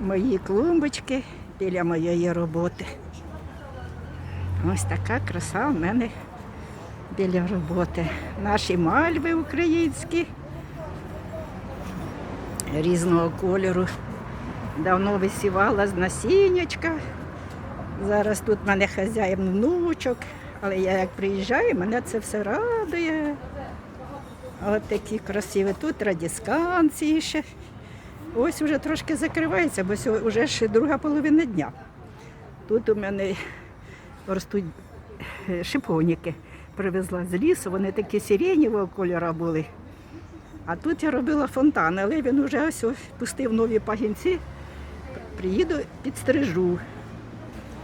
мої клумбочки біля моєї роботи. Ось така краса в мене біля роботи. Наші мальви українські різного кольору. Давно висівала з насіннячка. Зараз тут в мене хазяїн внучок, але я як приїжджаю, мене це все радує. От такі красиві. Тут радісканці ще. Ось вже трошки закривається, бо вже ще друга половина дня. Тут у мене ростуть е, шиповники. Привезла з лісу, вони такі сиренєвого кольору були. А тут я робила фонтан, але він вже ось пустив нові пагінці. Приїду, підстрижу.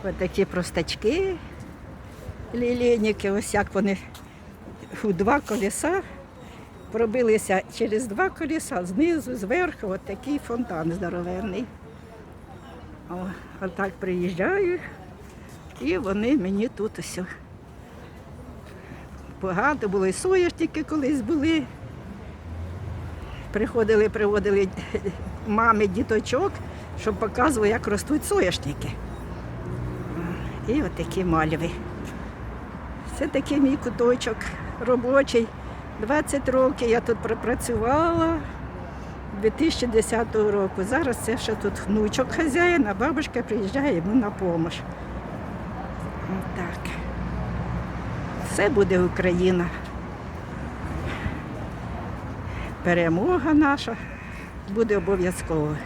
Ось такі простачки, лілейники, ось як вони у два колеса пробилися через два колеса, знизу, зверху, от такий фонтан здоровенний. О, отак приїжджаю, і вони мені тут ось. Багато було і соняшники колись були. Приходили, приводили мами діточок, щоб показували, як ростуть соняшники. І от такі мальви. Це такий мій куточок робочий. 20 років я тут пропрацювала 2010 року. Зараз це ще тут внучок хазяїн, а бабушка приїжджає йому на допомогу. Так. Все буде Україна. Перемога наша буде обов'язково.